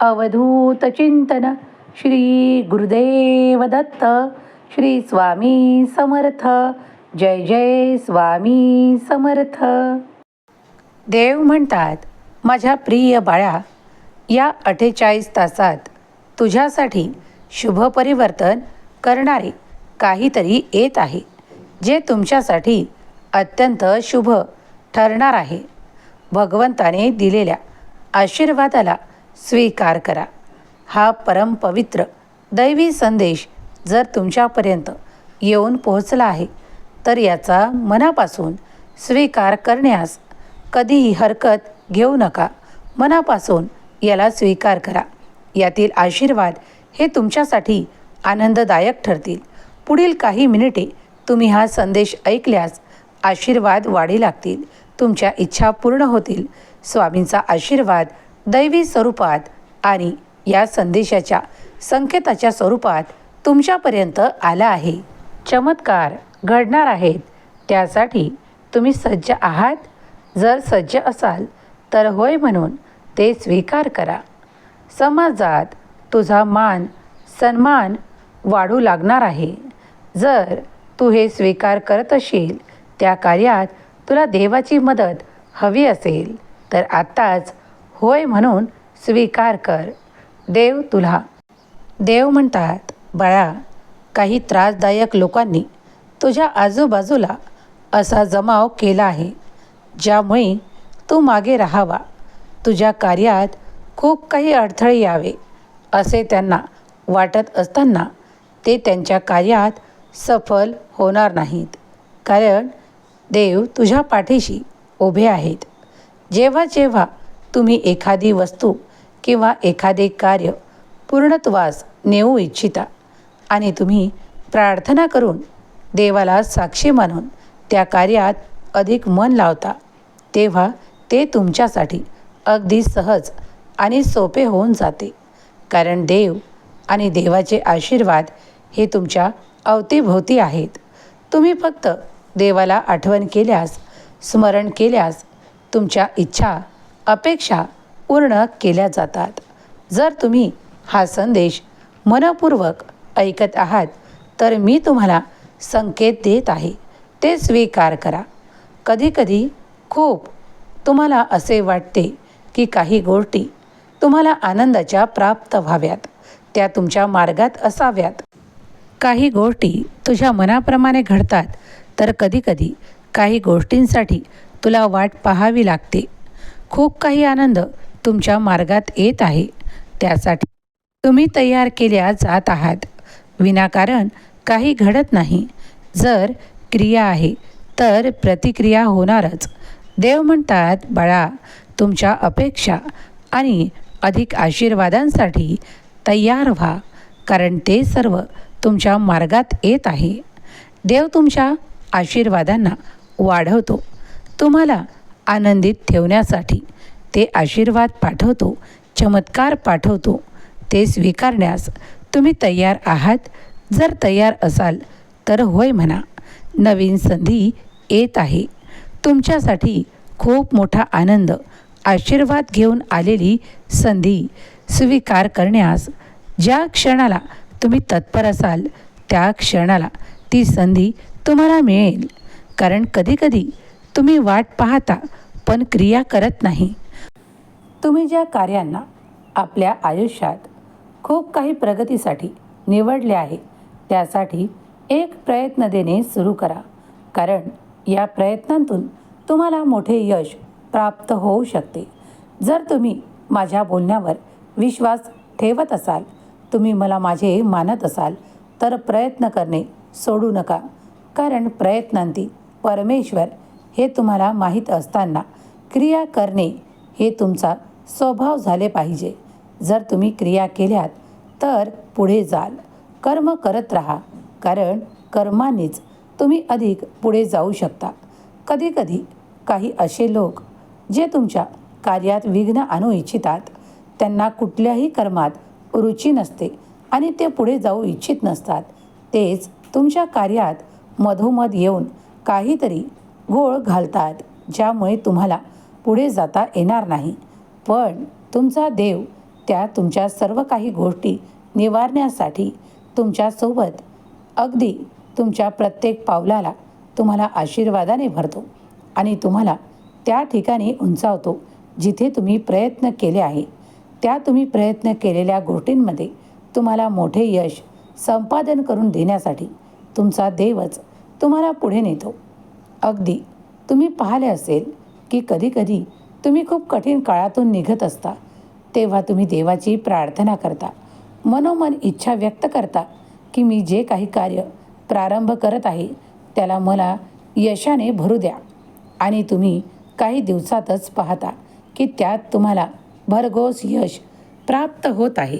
अवधूत चिंतन। श्री गुरुदेव दत्त। श्री स्वामी समर्थ। जय जय स्वामी समर्थ। देव म्हणतात माझ्या प्रिय बाळा या अठ्ठेचाळीस तासात तुझ्यासाठी शुभ परिवर्तन करणारे काहीतरी येत आहे जे तुमच्यासाठी अत्यंत शुभ ठरणार आहे. भगवंताने दिलेल्या आशीर्वादाला स्वीकार करा. हा परमपवित्र दैवी संदेश जर तुमच्यापर्यंत येऊन पोहोचला आहे तर याचा मनापासून स्वीकार करण्यास कधीही हरकत घेऊ नका. मनापासून याला स्वीकार करा. यातील आशीर्वाद हे तुमच्यासाठी आनंददायक ठरतील. पुढील काही मिनिटे तुम्ही हा संदेश ऐकल्यास आशीर्वाद वाढी लागतील. तुमच्या इच्छा पूर्ण होतील. स्वामींचा आशीर्वाद दैवी स्वरूपात आणि या संदेशाच्या संकेताच्या स्वरूपात तुमच्यापर्यंत आला आहे. चमत्कार घडणार आहेत. त्यासाठी तुम्ही सज्ज आहात. जर सज्ज असाल तर होय म्हणून ते स्वीकार करा. समाजात तुझा मान सन्मान वाढू लागणार आहे. जर तू हे स्वीकार करत असशील त्या कार्यात तुला देवाची मदत हवी असेल तर आत्ताच होय म्हणून स्वीकार कर. देव तुला. देव म्हणतात बाळा काही त्रासदायक लोकांनी तुझ्या आजूबाजूला असा जमाव केला आहे ज्यामुळे तू मागे राहावा. तुझ्या कार्यात खूप काही अडथळे यावे असे त्यांना वाटत असताना ते त्यांच्या कार्यात सफल होणार नाहीत. कारण देव तुझ्या पाठीशी उभे आहेत. जेव्हा जेव्हा तुम्ही एखादी वस्तू किंवा एखादे कार्य पूर्णत्वास नेऊ इच्छिता आणि तुम्ही प्रार्थना करून देवाला साक्षी मानून त्या कार्यात अधिक मन लावता तेव्हा ते तुमच्यासाठी अगदी सहज आणि सोपे होऊन जाते. कारण देव आणि देवाचे आशीर्वाद हे तुमच्या अवतीभोवती आहेत. तुम्ही फक्त देवाला आठवण केल्यास स्मरण केल्यास तुमच्या इच्छा अपेक्षा पूर्ण केल्या जातात. जर तुम्ही हा संदेश मनपूर्वक ऐकत आहात तर मी तुम्हाला संकेत देत आहे ते स्वीकार करा. कधीकधी खूप तुम्हाला असे वाटते की काही गोष्टी तुम्हाला आनंदाच्या प्राप्त व्हाव्यात त्या तुमच्या मार्गात असाव्यात. काही गोष्टी तुझ्या मनाप्रमाणे घडतात तर कधीकधी काही गोष्टींसाठी तुला वाट पाहावी लागते. खूप काही आनंद तुमच्या मार्गात येत आहे. त्यासाठी तुम्ही तयार केल्या जात आहात. विनाकारण काही घडत नाही. जर क्रिया आहे तर प्रतिक्रिया होणारच. देव म्हणतात बाळा तुमच्या अपेक्षा आणि अधिक आशीर्वादांसाठी तयार व्हा कारण ते सर्व तुमच्या मार्गात येत आहे. देव तुमच्या आशीर्वादांना वाढवतो. तुम्हाला आनंदित ठेवण्यासाठी ते आशीर्वाद पाठवतो चमत्कार पाठवतो ते स्वीकारण्यास तुम्ही तयार आहात. जर तयार असाल तर होय म्हणा. नवीन संधी येत आहे. तुमच्यासाठी खूप मोठा आनंद आशीर्वाद घेऊन आलेली संधी स्वीकार करण्यास ज्या क्षणाला तुम्ही तत्पर असाल त्या क्षणाला ती संधी तुम्हाला मिळेल. कारण कधीकधी तुम्ही वाट पाहता पण क्रिया करत नाही. तुम्ही ज्या कार्यांना आपल्या आयुष्यात खूप काही प्रगतीसाठी निवडले आहे त्यासाठी एक प्रयत्न देणे सुरू करा. कारण या प्रयत्नांतून तुम्हाला मोठे यश प्राप्त होऊ शकते. जर तुम्ही माझ्या बोलण्यावर विश्वास ठेवत असाल तुम्ही मला माझे मानत असाल तर प्रयत्न करणे सोडू नका. कारण प्रयत्नांती परमेश्वर हे तुम्हाला माहीत असताना क्रिया करणे हे तुमचा स्वभाव झाले पाहिजे. जर तुम्ही क्रिया केल्यात तर पुढे जाल. कर्म करत राहा कारण कर्मानेच तुम्ही अधिक पुढे जाऊ शकता. कधीकधी काही असे लोक जे तुमच्या कार्यात विघ्न आणू इच्छितात त्यांना कुठल्याही कर्मात रुची नसते आणि ते पुढे जाऊ इच्छित नसतात. तेच तुमच्या कार्यात मधोमध येऊन काहीतरी घोळ घालतात ज्यामुळे तुम्हाला पुढे जाता येणार नाही. पण तुमचा देव त्या तुमच्या सर्व काही गोष्टी निवारण्यासाठी तुमच्यासोबत अगदी तुमच्या प्रत्येक पावलाला तुम्हाला आशीर्वादाने भरतो आणि तुम्हाला त्या ठिकाणी उंचावतो जिथे तुम्ही प्रयत्न केले आहे. त्या तुम्ही प्रयत्न केलेल्या गोष्टींमध्ये तुम्हाला मोठे यश संपादन करून देण्यासाठी तुमचा देवच तुम्हाला पुढे नेतो. अगदी तुम्ही पाहिले असेल की कधीकधी तुम्ही खूप कठीण काळातून निघत असता तेव्हा तुम्ही देवाची प्रार्थना करता. मनोमन इच्छा व्यक्त करता की मी जे काही कार्य प्रारंभ करत आहे त्याला मला यशाने भरू द्या. आणि तुम्ही काही दिवसातच पाहता की त्यात तुम्हाला भरघोस यश प्राप्त होत आहे.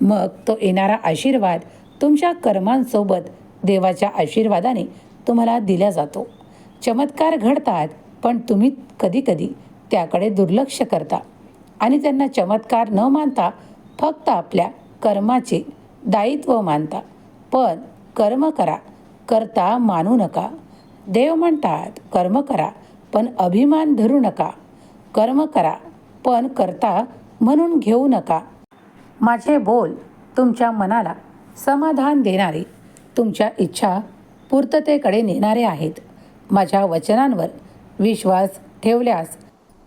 मग तो येणारा आशीर्वाद तुमच्या कर्मांसोबत देवाच्या आशीर्वादाने तुम्हाला दिला जातो. चमत्कार घडतात पण तुम्ही कधीकधी त्याकडे दुर्लक्ष करता आणि त्यांना चमत्कार न मानता फक्त आपल्या कर्माचे दायित्व मानता. पण कर्म करा करता मानू नका. देव म्हणतात कर्म करा पण अभिमान धरू नका. कर्म करा पण करता म्हणून घेऊ नका. माझे बोल तुमच्या मनाला समाधान देणारे तुमच्या इच्छा पूर्ततेकडे नेणारे आहेत. माझ्या वचनांवर विश्वास ठेवल्यास.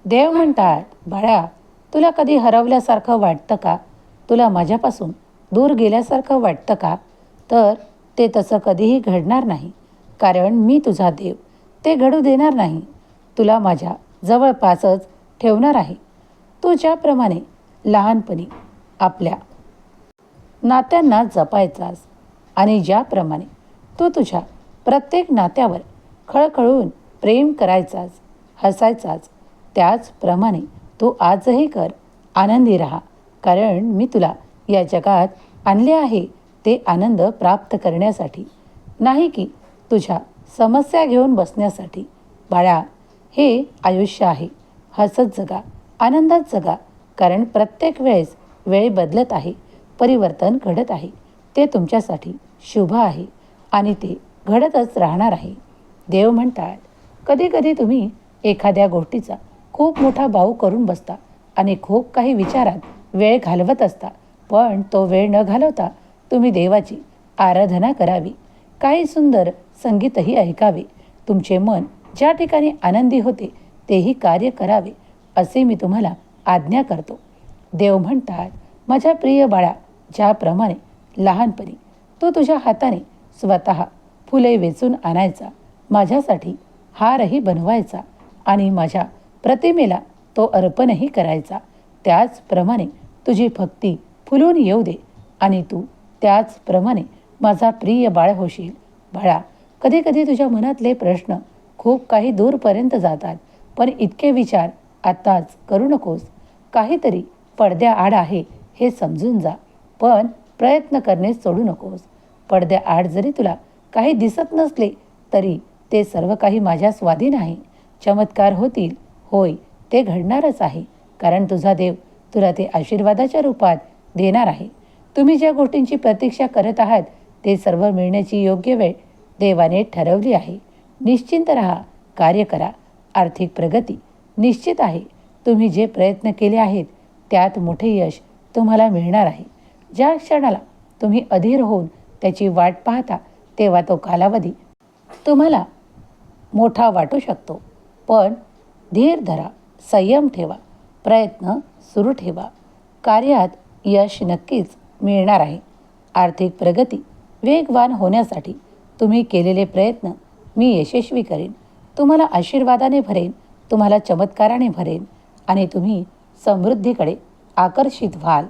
देव म्हणतात बाळा तुला कधी हरवल्यासारखं वाटतं का? तुला माझ्यापासून दूर गेल्यासारखं वाटतं का? तर ते तसं कधीही घडणार नाही. कारण मी तुझा देव. ते घडू देणार नाही. तुला माझ्या जवळपासच ठेवणार आहे. तू ज्याप्रमाणे लहानपणी आपल्या नात्यांना जपायचास आणि ज्याप्रमाणे तू तुझ्या प्रत्येक नात्यावर खळखळून प्रेम करायचाच हसायचाच त्याचप्रमाणे तू आजही कर आनंदी राहा. कारण मी तुला या जगात आणले आहे ते आनंद प्राप्त करण्यासाठी. नाही की तुझ्या समस्या घेऊन बसण्यासाठी. बाळा हे आयुष्य आहे. हसत जगा आनंदात जगा. कारण प्रत्येक वेळेस वेळ बदलत आहे परिवर्तन घडत आहे. ते तुमच्यासाठी शुभ आहे आणि ते घडतच राहणार आहे. देव म्हणतात कधी कधी तुम्ही एखाद्या गोष्टीचा खूप मोठा भाऊ करून बसता आणि खूप काही विचारात वेळ घालवत असता. पण तो वेळ न घालवता तुम्ही देवाची आराधना करावी. काही सुंदर संगीतही ऐकावे. तुमचे मन ज्या ठिकाणी आनंदी होते तेही कार्य करावे असे मी तुम्हाला आज्ञा करतो. देव म्हणतात माझ्या प्रिय बाळा ज्याप्रमाणे लहानपणी तो तुझ्या हाताने स्वतः फुले वेचून आणायचा माझ्यासाठी हारही बनवायचा आणि माझ्या प्रतिमेला तो अर्पणही करायचा. त्याचप्रमाणे तुझी भक्ती फुलून येऊ दे आणि तू त्याचप्रमाणे माझा प्रिय बाळ होशील. बाळा कधी कधी तुझ्या मनातले प्रश्न खूप काही दूरपर्यंत जातात पण इतके विचार आत्ताच करू नकोस. काहीतरी पडद्याआड आहे हे समजून जा पण प्रयत्न करणे सोडू नकोस. पडद्याआड जरी तुला काही दिसत नसले तरी ते सर्व काही माझ्या स्वाधीन आहे. चमत्कार होतील. होय ते घडणारच आहे. कारण तुझा देव तुला ते आशीर्वादाच्या रूपात देणार आहे. तुम्ही ज्या गोष्टींची प्रतीक्षा करत आहात ते सर्व मिळण्याची योग्य वेळ देवाने ठरवली आहे. निश्चिंत राहा कार्य करा. आर्थिक प्रगती निश्चित आहे. तुम्ही जे प्रयत्न केले आहेत त्यात मोठे यश तुम्हाला मिळणार आहे. ज्या क्षणाला तुम्ही अधीर होऊन त्याची वाट पाहता तेव्हा तो कालावधी तुम्हाला मोठा वाटू शकतो. पण धीर धरा संयम ठेवा प्रयत्न सुरू ठेवा. कार्यात यश नक्कीच मिळणार आहे. आर्थिक प्रगती वेगवान होण्यासाठी तुम्ही केलेले प्रयत्न मी यशस्वी करेन. तुम्हाला आशीर्वादाने भरेन तुम्हाला चमत्काराने भरेन आणि तुम्ही समृद्धीकडे आकर्षित व्हाल.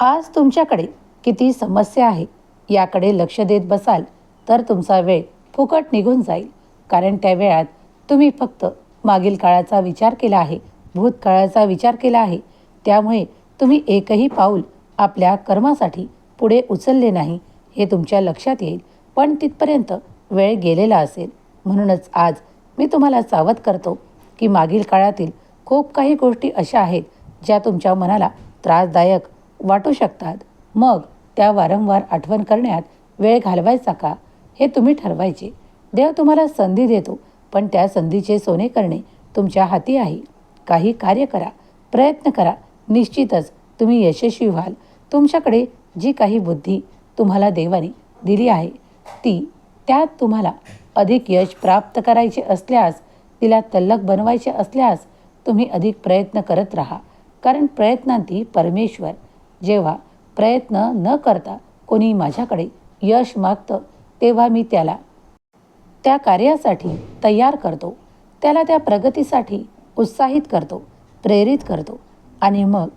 आज तुमच्याकडे किती समस्या आहे याकडे लक्ष देत बसाल तर तुमचा वेळ फुकट निघून जाईल. कारण त्या वेळात तुम्ही फक्त मागील काळाचा विचार केला आहे भूतकाळाचा विचार केला आहे. त्यामुळे तुम्ही एकही पाऊल आपल्या कर्मासाठी पुढे उचलले नाही हे तुमच्या लक्षात येईल. पण तिथपर्यंत वेळ गेलेला असेल. म्हणूनच आज मी तुम्हाला सावध करतो की मागील काळातील खूप काही गोष्टी अशा आहेत ज्या तुमच्या मनाला त्रासदायक वाटू शकतात. मग त्या वारंवार आठवण करण्यात वेळ घालवायचा का? हे तुम्ही ठरवायचे. देव तुम्हाला संधी देतो पण त्या संधीचे सोने करणे तुमच्या हाती आहे. काही कार्य करा प्रयत्न करा निश्चितच तुम्ही यशस्वी व्हाल. तुमच्याकडे जी काही बुद्धी तुम्हाला देवाने दिली आहे ती त्यात तुम्हाला अधिक यश प्राप्त करायचे असल्यास तिला तल्लक बनवायचे असल्यास तुम्ही अधिक प्रयत्न करत राहा. कारण प्रयत्नांती परमेश्वर. जेव्हा प्रयत्न न करता कोणी माझ्याकडे यश मागतं तेव्हा मी त्याला त्या कार्यासाठी तयार करतो. त्याला त्या प्रगतीसाठी उत्साहित करतो प्रेरित करतो आणि मग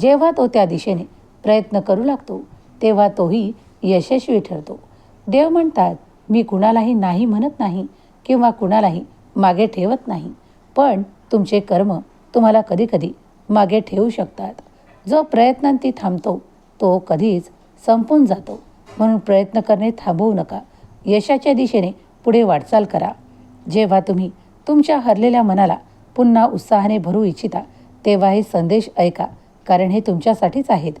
जेव्हा तो त्या दिशेने प्रयत्न करू लागतो तेव्हा तोही यशस्वी ठरतो. देव म्हणतात मी कुणालाही नाही म्हणत नाही किंवा कुणालाही मागे ठेवत नाही पण तुमचे कर्म तुम्हाला कधीकधी मागे ठेवू शकतात. जो प्रयत्नांती थांबतो तो कधीच संपून जातो. म्हणून प्रयत्न करणे थांबवू नका. यशाच्या दिशेने पुढे वाटचाल करा. जेव्हा तुम्ही तुमच्या हरलेल्या मनाला पुन्हा उत्साहाने भरू इच्छिता तेव्हा हे संदेश ऐका कारण हे तुमच्यासाठीच आहेत.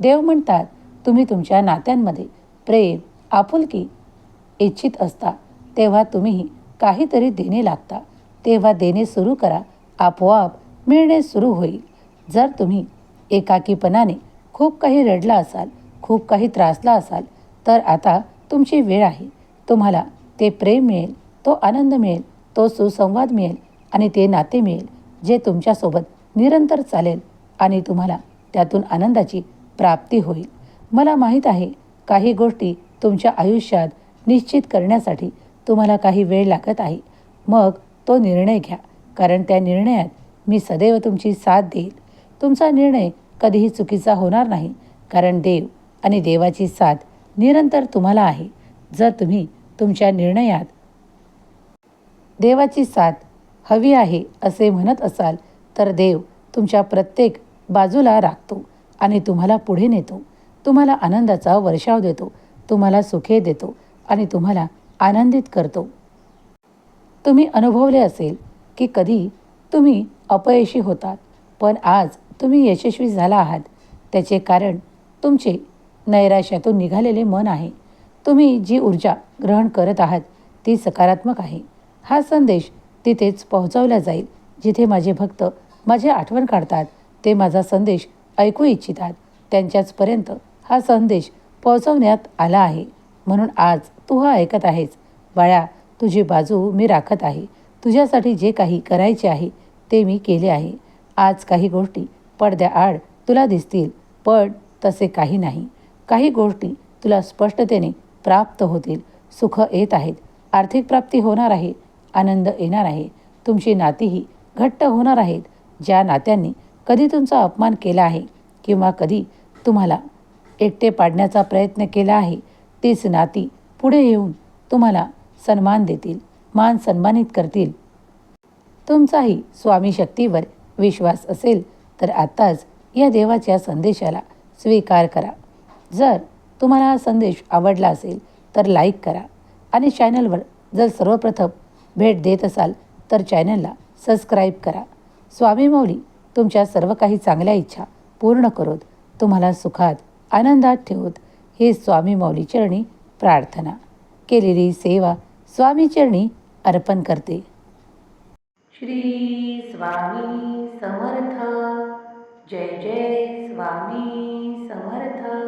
देव म्हणतात तुम्ही तुमच्या नात्यांमध्ये प्रेम आपुलकी इच्छित असता. तेव्हा तुम्हीही काहीतरी देणे लागता. तेव्हा देणे सुरू करा. आपोआप मिळणे सुरू होईल. जर तुम्ही एकाकीपणाने खूप काही रडला असाल खूप काही त्रासला असाल तर आता तुमची वेळ आहे. तुम्हाला ते प्रेम मिळेल तो आनंद मिळेल तो सुसंवाद मिळेल आणि ते नाते मिळेल जे तुमच्यासोबत निरंतर चालेल आणि तुम्हाला त्यातून आनंदाची प्राप्ती होईल. मला माहीत आहे काही गोष्टी तुमच्या आयुष्यात निश्चित करण्यासाठी तुम्हाला काही वेळ लागत आहे. मग तो निर्णय घ्या कारण त्या निर्णयात मी सदैव तुमची साथ देईल. तुमचा निर्णय कधीही चुकीचा होणार नाही कारण देव आणि देवाची साथ निरंतर तुम्हाला आहे. जर तुम्ही तुमच्या निर्णयात. देवाची साथ हवी आहे असे म्हणत असाल तर देव तुमच्या प्रत्येक बाजूला राखतो आणि तुम्हाला पुढे नेतो. तुम्हाला आनंदाचा वर्षाव देतो तुम्हाला सुखे देतो आणि तुम्हाला आनंदित करतो. तुम्ही अनुभवले असेल की कधी तुम्ही अपयशी होतात पण आज तुम्ही यशस्वी झाला आहात. त्याचे कारण तुमचे नैराश्यातून निघालेले मन आहे. तुम्ही जी ऊर्जा ग्रहण करत आहात ती सकारात्मक आहे. हा संदेश तिथेच पोहोचवला जाईल जिथे माझे भक्त माझे आठवण काढतात ते माझा संदेश ऐकू इच्छितात. त्यांच्याचपर्यंत हा संदेश पोहोचवण्यात आला आहे. म्हणून आज तू हा ऐकत आहेस. बाळा तुझी बाजू मी राखत आहे. तुझ्यासाठी जे काही करायचे आहे ते मी केले आहे. आज काही गोष्टी पडद्याआड तुला दिसतील पण तसे काही नाही. काही गोष्टी तुला स्पष्टतेने प्राप्त होतील. सुख येत आहेत. आर्थिक प्राप्ती होणार आहे. आनंद येणार आहे. तुमची नातीही घट्ट होणार आहेत. ज्या नात्यांनी कधी तुमचा अपमान केला आहे किंवा कधी तुम्हाला एकटे पाडण्याचा प्रयत्न केला आहे तीच नाती पुढे येऊन तुम्हाला सन्मान देतील मान सन्मानित करतील. तुमचाही स्वामी शक्तीवर विश्वास असेल तर आत्ताच या देवाच्या संदेशाला स्वीकार करा. जर तुम्हाला हा संदेश आवडला असेल तर लाईक करा. आणि चॅनलवर जर सर्वप्रथम भेट देत असाल तर चॅनलला सबस्क्राईब करा. स्वामी मौली तुमच्या सर्व काही चांगल्या इच्छा पूर्ण करोत. तुम्हाला सुखात आनंदात ठेवत. हे स्वामी मौली चरणी प्रार्थना. केलेली सेवा स्वामी चरणी अर्पण करते. श्री स्वामी समर्थ. जय जय स्वामी समर्थ.